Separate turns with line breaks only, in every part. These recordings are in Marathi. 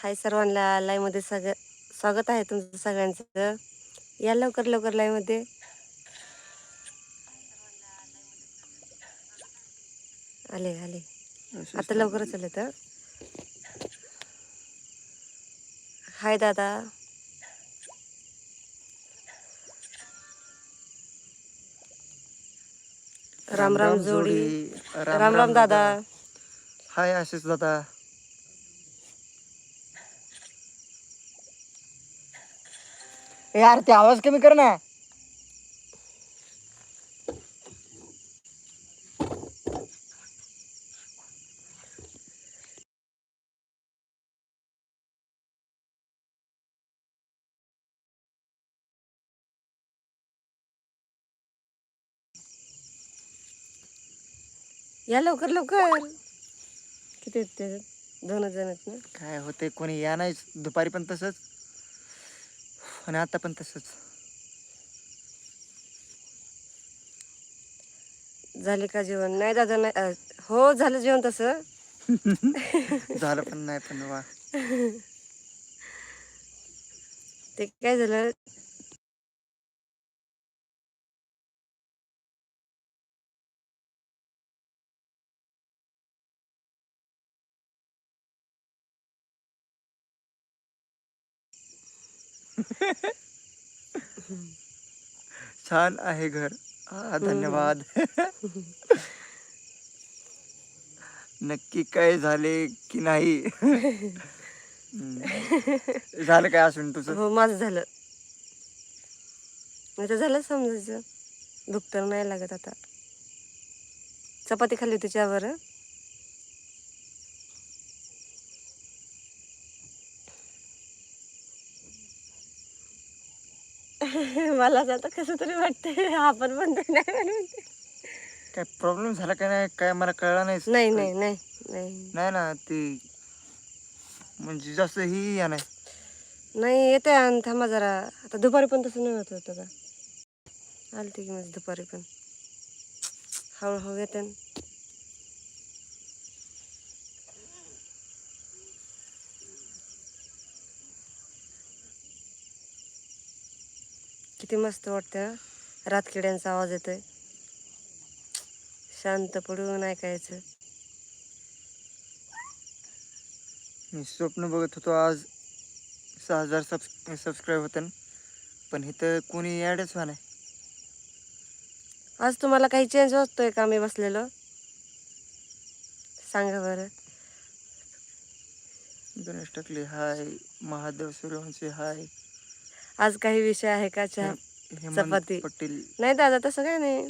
हाय सर्वांना. लाईव्हमध्ये सगळं स्वागत आहे तुमचं सगळ्यांचं. या लवकर लवकर लाईव्हमध्ये आले आले. आता लवकरच आले तर. हाय दादा. राम राम जोडी. राम राम दादा.
हाय आशिष दादा. यार ते आवाज कमी कर ना.
या लवकर लवकर. किती आहेत ते दोनच जण आहेत ना?
काय होते कोणी या नाही दुपारी पण तसंच. आणि आता पण तसंच.
झाले का जेवण? नाही दादा नाही हो झालं जेवण तसं.
झालं पण नाही पण वा.
ते काय झालं?
छान आहे घर. हा धन्यवाद. नक्की काय झाले की नाही? झालं काय असून तुझं?
हो माझं झालं. नाही झालं समजायचं. दुख तर नाही लागत आता. चपाती खाल्ली होती मला आता कसं तरी वाटतंय. आपण म्हणतो नाही म्हणून.
काय प्रॉब्लेम झाला काय नाही? काय मला कळलं नाही.
नाही नाही नाही नाही.
नाही ना ते म्हणजे जास्त ही या नाही.
नाही येते आणि थांबा जरा. आता दुपारी पण तसं नाही होत होतं का? आलते की माझं दुपारी पण. हळूहळू येते. न. किती मस्त वाटतं हं? रातकिड्यांचा आवाज येतोय. शांत पडून ऐकायचं
मी स्वप्न बघत होतो आज सहा हजार सब सबस्क्राईब होते पण इथं कोणी ॲडच व्हा नाही
आज तुम्हाला काही चेंज होतोय का मी बसलेलो? सांगा बरं.
गणेश टकले हाय. महादेव सूर्यवंशी हाय.
आज काही विषय आहे का चहा? चपाती.
पटेल.
नाही दादा तसं काय नाही.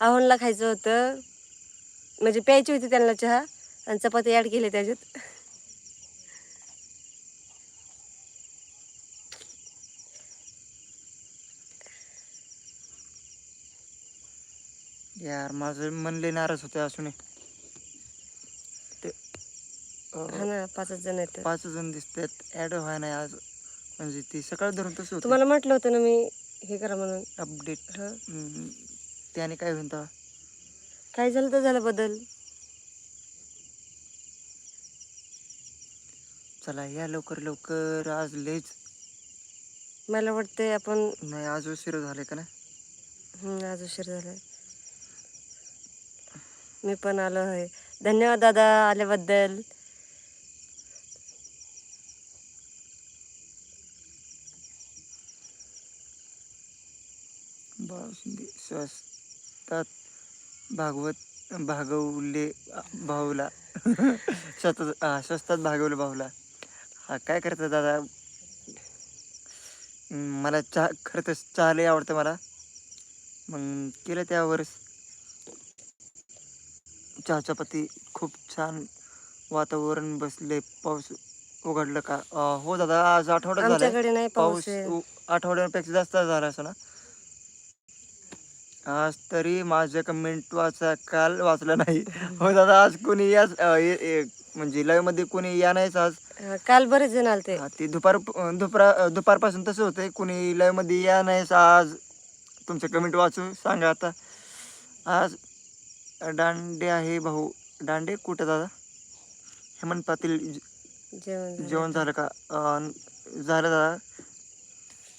आव्हानला खायचं होतं. म्हणजे प्यायची होती त्यांना चहा आणि चपाती ॲड केली त्याच्यात.
यार माझं मन लय नाराज होते असून. ते
हा ना पाचच जण आहेत.
पाच जण दिसतात. ॲड व्हाय नाही आज. म्हणजे ती सकाळ धरून तसं होतं.
तुम्हाला म्हटलं होतं ना मी हे करा म्हणून.
अपडेट
हा.
त्याने काय होईल तेव्हा
काय झालं तर झालं बदल.
चला या लवकर लवकर. आज लयच.
मला वाटतंय आपण
नाही आज उशीर झाले का नाही
हम्म, आज उशीर झालाय. मी पण आलो आहे. धन्यवाद दादा आल्याबद्दल
बाळ शिंदे स्वस्तात भागवत भागवले भाऊला स्वतः स्वस्तात भागवले भाऊला हा काय करता दादा? मला चहा खरं तर चहा लय आवडतं मला. मग केलं त्यावरच चहा चपाती खूप छान वातावरण बसले. पाऊस उघडलं का? हो दादा आज आठवडा झाला
आमच्याकडे नाही पाऊस
पाऊस आठवड्यापेक्षा जास्त झाला असं ना? आज तरी माझ्या कमेंट वाचा काल वाचला नाही. हो दादा आज कोणी याच अं, ये- म्हणजे लाईव्हमध्ये कोणी या नाहीच आज?
हा, काल बरेच जण आलते.
हा, ते दुपार दुपार दुपारपासून तसं होतंय. कोणी लाईव्हमध्ये या नाहीच आज? तुमचे कमेंट वाचू सांगा आता. आज दांडे आहे भाऊ. दांडे कुठं दादा? हेमंत पाटील
जेवण झालं.
जेवण झालं का? अं, झालं दादा.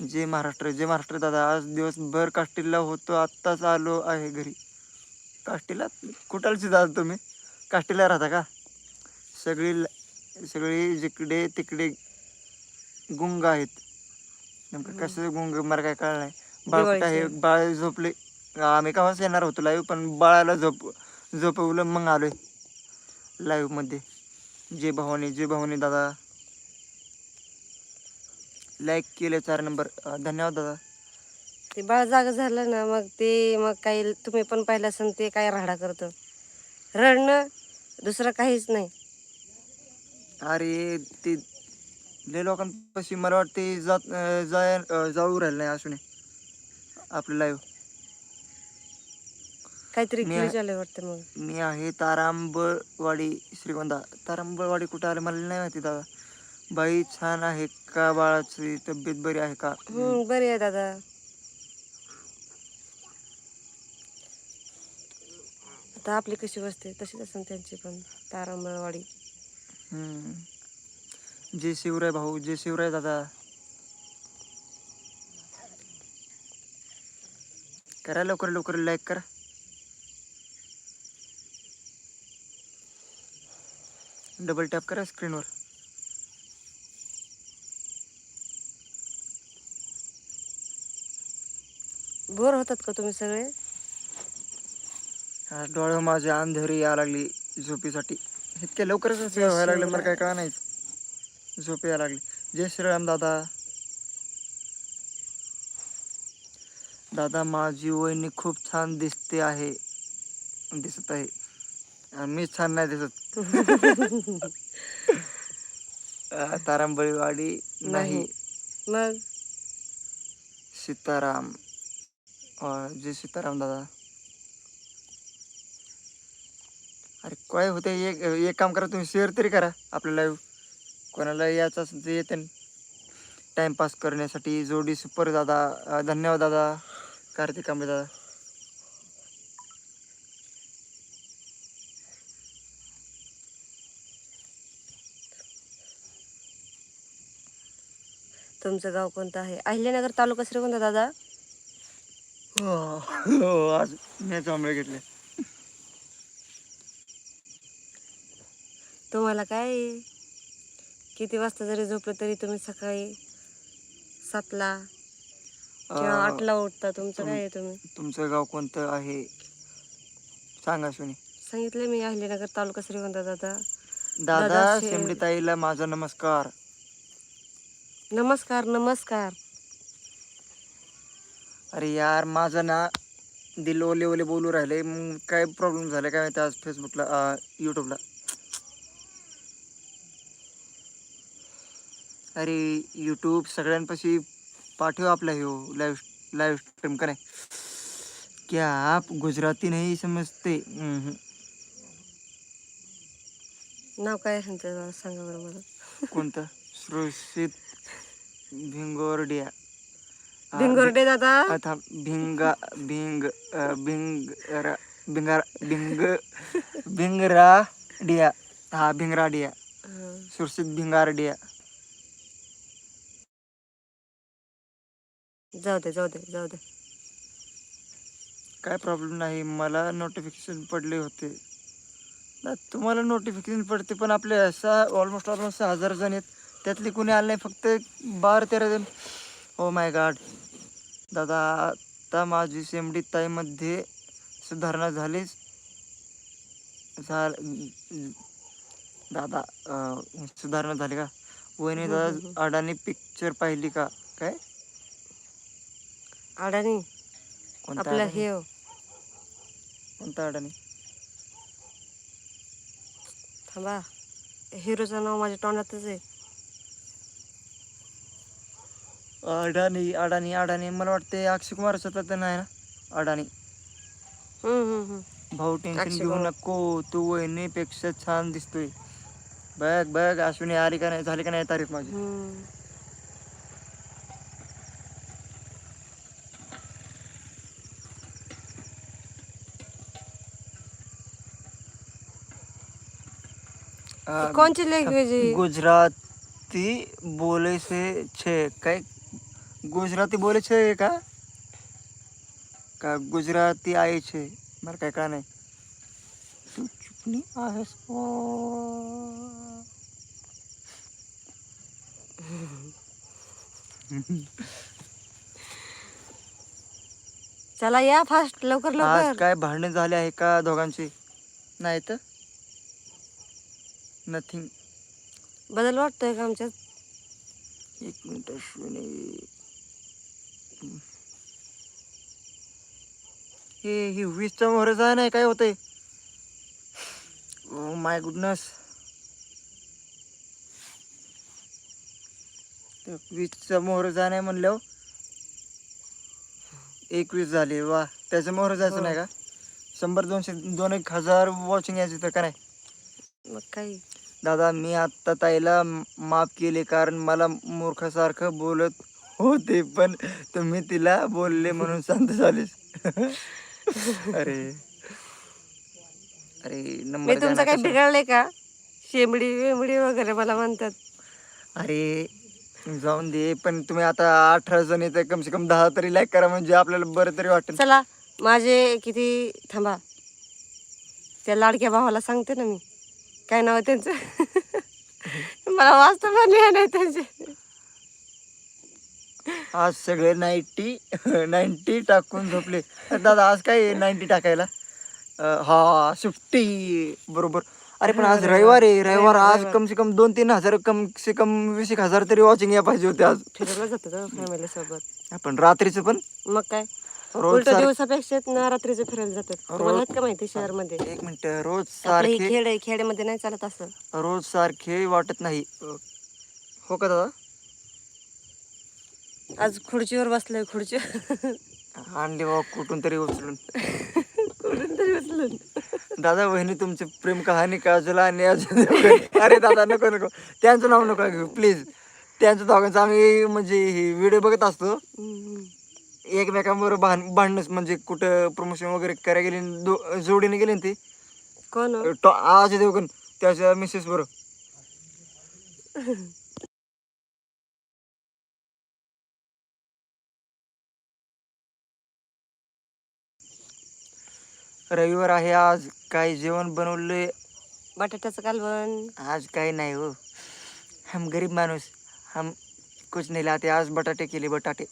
जय महाराष्ट्र जय महाराष्ट्र दादा. आज दिवसभर काष्टीला होतो आत्ताच आलो आहे घरी. काष्टीला कुठालची दादा तुम्ही? काष्टीला राहता का? सगळी ल- सगळी जिकडे तिकडे गुंग आहेत. नेमकं कसं गुंग? मला काय कळलं नाही. बाळ आहे. बाळ झोपले. आम्ही केव्हाच येणार होतो लाईव्ह पण बाळाला झोप झोपवलं मग आलोय. लाईव्हमध्ये. जय भवानी जय भवानी दादा. लाईक केले चार नंबर धन्यवाद दादा.
ते बाळ जाग झालं ना मग ते मग काही तुम्ही पण पाहिलं असेल ते काय राडा करतं. रडणं दुसरं काहीच नाही.
अरे ते लय लोकांपाशी मला वाटते जात जाय जाऊ राहिलं नाही असून. आपलं लाईव्ह
काहीतरी
मी-
वाटतं मग.
मी आहे तारांबळवाडी श्रीगोंदा. तारांबळवाडी कुठं आलं मला नाही माहिती दादा. बाई छान आहे का बाळाची? तब्येत बरी आहे का?
हम्म बरी आहे दादा. आता आपली कशी बसते? तशीच असेल त्यांची पण तारांबळवाडी
हम्म. जय शिवराय भाऊ जय शिवराय दादा. करा लवकर लवकर लाईक करा. डबल टॅप करा स्क्रीनवर
बोर होतात का तुम्ही सगळे?
आज डोळे माझे अंधेरी या लागली झोपीसाठी. इतक्या लवकरच असं व्हायला लागलं मला काय कळा नाही झोप यायला लागली. जय श्रीराम दादा. दादा माझी वहिनी खूप छान दिसते आहे. दिसत आहे. मीच छान नाही दिसत. तारांबळीवाडी नाही.
मग?
सीताराम. जय सीताराम दादा। अरे काय होते एक एक काम करा तुम्ही शेअर तरी करा आपल्या लाईव्ह कोणाला यायचं असेल तर येते टाइमपास करण्यासाठी जोडी सुपर दादा धन्यवाद दादा. कार्तिक आंबे दादा.
तुमचं गाव कोणतं आहे? अहिल्यानगर तालुका श्रीगोंदा दादा.
हो आज मी आंबे घेतले.
तुम्हाला काय? किती वाजता जरी झोपलं तरी तुम्ही सकाळी सातला किंवा
अं,
आठला उठता. तुमचं काय आहे तुम्ही?
तुमचं गाव कोणतं आहे? सांगा सुनी.
सांगितलं मी अहिल्यानगर तालुका श्रीगोंदा दादा.
दादा
दादा,
शेंबडीताईला माझा नमस्कार.
नमस्कार नमस्कार.
अरे यार माझं ना दिल ओले ओले बोलू राहिले. मग काय प्रॉब्लेम झाला काय माहिती आज फेसबुकला यूट्यूबला अरे यूट्यूब सगळ्यांपाशी पाठव आपला ह्यो लाईव्ह लाईव्ह स्ट्रीम का नाही? क्या आप गुजराती नाही समजते.
नाव काय सांगा बरं मला.
कोणतं? सुरक्षित भिंगोरडिया.
भिंगोरडे दादा?
आता भिंगा भिंग अ, भिंग रा भिंगार भिंग भिंगराडिया. हा भिंगराडिया. सुरक्षित भिंगारडिया.
जाऊ दे जाऊ दे जाऊ दे.
काय प्रॉब्लेम नाही मला नोटिफिकेशन पडले होते. ना तुम्हाला नोटिफिकेशन पडते पण आपले सहा ऑलमोस्ट ऑलमोस्ट सहा हजार जण आहेत. त्यातले कोणी आले नाही फक्त बारा तेरा जण. हो माय गॉड दादा आता माझी शेमडी ताईमध्ये सुधारणा झालीच झाल दादा सुधारणा झाली का? वहिनी
हम्म,
दादा अडाणी पिक्चर पाहिली का? काय?
अडाणी?
कोणता?
हे हो.
कोणता अडाणी?
थांबा. हिरोचं नाव माझ्या तोंडातच आहे.
अडाणी अडाणी अडाणी. मला वाटते अक्षय कुमारचं तर नाही ना? अडाणी. भाऊ टेन्शन घेऊ
कुमार.
नको. तू वहिनीपेक्षा छान दिसतोय. बघ बघ अश्विनी आली का नाही? झाली का नाही तारीफ माझी?
कोणची लँग्वेज
गुजराती बोले से छे. काय? गुजराती बोले छे का का गुजराती आहे छे? मला काय का नाही? तू चुपणी आहेस
चला या फास्ट लवकर
आज
लवकर
काय भांडण झाले आहे का दोघांची? नाही तर? नथिंग
बदल वाटतोय का आमच्यात?
एक मिनिट अश्विनी हे हे वीसचा मोहरच आहे नाही काय होतंय? माय गुडनस वीसचा मोहर जा नाही म्हणल्यावर? एकवीस झाले वा. त्याचं मोहर जायचं
हो.
नाही का? शंभर दोनशे दोन एक हजार वॉचिंग यायचे तर का नाही?
मग काही
दादा मी आत्ता ताईला माफ केले कारण मला मूर्खासारखं बोलत होते पण तुम्ही तिला बोलले म्हणून शांत झालीस. अरे. अरे
मी
नंबर
तुमचं काही
कशाला.
बिघडलंय का? शेंबडी वेंबडी वगैरे मला म्हणतात.
अरे जाऊन दे पण तुम्ही आता अठरा जण येते कम से कम दहा तरी लाईक करा म्हणजे आपल्याला बरं तरी वाटेल.
चला माझे किती थांबा. त्या लाडक्या भावाला सांगते ना मी. काय नाव आहे त्यांचं? मला वाचता पण लिहा नाही त्यांचे.
आज सगळे नाईन्टी नाईन्टी टाकून झोपले. दादा आज काय नाईन्टी टाकायला? हा सुट्टी. बरोबर. अरे पण आज रविवार आहे. रविवार आज. कम से कम दोन तीन हजार कम से कम वीस एक हजार तरी वॉचिंग या पाहिजे होते आज.
फिरायला जातो फॅमिली सोबत
आपण रात्रीचं पण?
मग काय?
रोज
उलट
सार-
दिवसापेक्षा ना रात्रीचं फिरायला जातात. तुम्हाला आहेत का माहिती शहरमध्ये?
एक मिनिट. रोज
आपलं हे
सारखे
खेड आहे. खेड्यामध्ये नाही चालत असं.
रोज सारखे वाटत नाही. अं, हो का दादा?
आज खुर्चीवर बसलोय खुर्चीवर.
आणले बाबा कुठून तरी उचलून.
कुठून तरी उचलून.
दादा वहिनी तुमची प्रेम कहाणी काजला आणि देवगण. अरे दादा नको नको. त्यांचं नाव नका घेऊ प्लीज त्यांचं दोघांचं आम्ही म्हणजे व्हिडिओ बघत असतो. एकमेकांबरोबर भांड भांडणच म्हणजे कुठं प्रमोशन वगैरे करायला गेले जोडीने गेले ना ते?
कोण हो?
अजय देवगण त्याच्या मिसेस बरोबर. रविवार आहे आज काय जेवण बनवले
बटाट्याचं कालवण.
आज काही नाही हो. हम गरीब माणूस. हम कुछ नहीं लाते आज बटाटे केले बटाटे.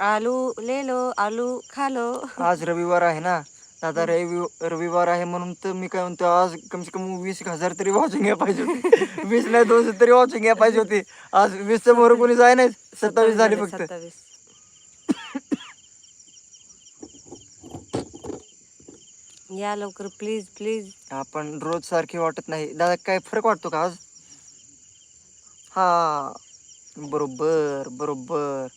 आलू ले लो आलू खा लो
आज रविवार आहे ना. दादा रवि रविवार आहे म्हणून तर मी काय म्हणतो आज कम से कम वीस एक हजार तरी वॉचिंग घ्या पाहिजे होती. वीस नाही दोनशे तरी वॉचिंग घ्या पाहिजे होती. आज वीसचं मोर कोणी जाय नाही सत्तावीस झाली फक्त.
सत्तावीस. या लवकर प्लीज प्लीज
आपण रोज सारखी वाटत नाही. दादा काय फरक वाटतो का आज? हा बरोबर बरोबर.